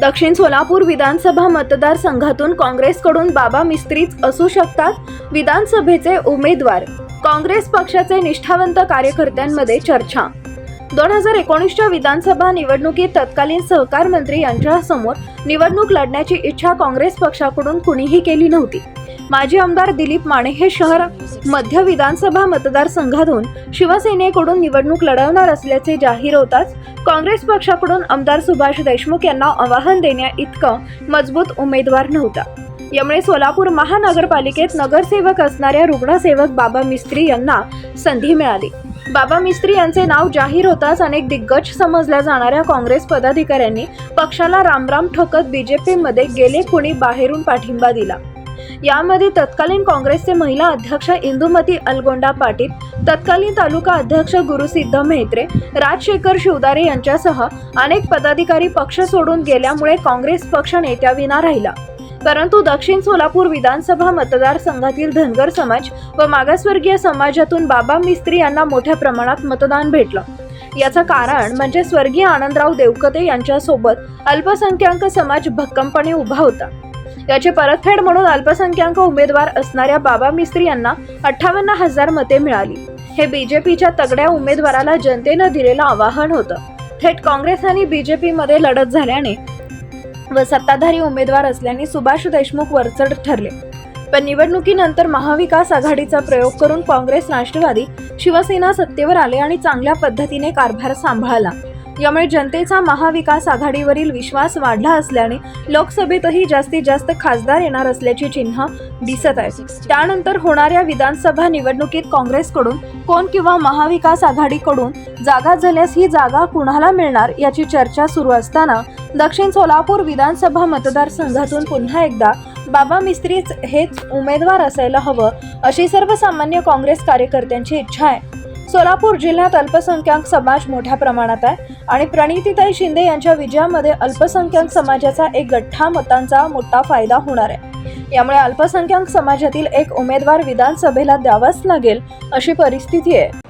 दक्षिण सोलापूर विधानसभा मतदारसंघातून काँग्रेसकडून बाबा मिस्त्रीच असू शकतात विधानसभेचे उमेदवार काँग्रेस पक्षाचे निष्ठावंत कार्यकर्त्यांमध्ये चर्चा. दोन हजार एकोणीसच्या विधानसभा निवडणुकीत तत्कालीन सहकार मंत्री यांच्यासमोर निवडणूक लढण्याची इच्छा काँग्रेस पक्षाकडून कुणीही केली नव्हती. माजी आमदार दिलीप माने हे शहर मध्य विधानसभा मतदारसंघातून शिवसेनेकडून निवडणूक लढवणार असल्याचे जाहीर होताच काँग्रेस पक्षाकडून आमदार सुभाष देशमुख यांना आवाहन देण्या इतकं मजबूत उमेदवार नव्हता. यामुळे सोलापूर महानगरपालिकेत नगरसेवक असणाऱ्या रुग्णसेवक बाबा मिस्त्री यांना संधी मिळाली. बाबा मिस्त्री यांचे नाव जाहीर होताच अनेक दिग्गज समजल्या जाणाऱ्या काँग्रेस पदाधिकाऱ्यांनी पक्षाला रामराम ठोकत बीजेपीमध्ये गेले कुणी बाहेरून पाठिंबा दिला. यामध्ये तत्कालीन काँग्रेसचे महिला अध्यक्ष इंदुमती अलगोंडा पाटील तत्कालीन तालुका अध्यक्ष गुरुसिद्ध मेहत्रे राजशेखर शिवदारे यांच्यासह अनेक पदाधिकारी पक्ष सोडून गेल्यामुळे काँग्रेस पक्ष नेत्याविना राहिला. परंतु दक्षिण सोलापूर विधानसभा मतदारसंघातील धनगर समाज व मागासवर्गीय समाजातून बाबा मिस्त्री यांना मोठ्या प्रमाणात मतदान भेटलं. याचं कारण म्हणजे स्वर्गीय आनंदराव देवकते यांच्यासोबत अल्पसंख्याक समाज भक्कमपणे उभा होता. याची परतफेड म्हणून अल्पसंख्याक उमेदवार असणाऱ्या बाबा मिस्त्री यांना अठ्ठावन्न हजार मते मिळाली. हे बीजेपीच्या तगड्या उमेदवाराला जनतेनं दिलेलं आवाहन होतं. थेट काँग्रेस आणि बीजेपीमध्ये लढत झाल्याने व सत्ताधारी उमेदवार असल्याने सुभाष देशमुख वरचढ ठरले. पण निवडणुकीनंतर महाविकास आघाडीचा प्रयोग करून काँग्रेस राष्ट्रवादी शिवसेना सत्तेवर आले आणि चांगल्या पद्धतीने कारभार सांभाळला. यामुळे जनतेचा महाविकास आघाडीवरील विश्वास वाढला असल्याने लोकसभेतही जास्तीत जास्त खासदार येणार असल्याची चिन्ह दिसत आहे. त्यानंतर होणाऱ्या विधानसभा निवडणुकीत काँग्रेसकडून कोण किंवा महाविकास आघाडीकडून जागा झाल्यास ही जागा कुणाला मिळणार याची चर्चा सुरू असताना दक्षिण सोलापूर विधानसभा मतदारसंघातून पुन्हा एकदा बाबा मिस्त्रीच हेच उमेदवार असायला हवं अशी सर्वसामान्य काँग्रेस कार्यकर्त्यांची इच्छा आहे. सोलापूर जिल्ह्यात अल्पसंख्याक समाज मोठ्या प्रमाणात आहे आणि प्रणितीताई शिंदे यांच्या विजयामध्ये अल्पसंख्याक समाजाचा एक गठ्ठा मतांचा मोठा फायदा होणार आहे. यामुळे अल्पसंख्याक समाजातील एक उमेदवार विधानसभेला द्यावाच लागेल अशी परिस्थिती आहे.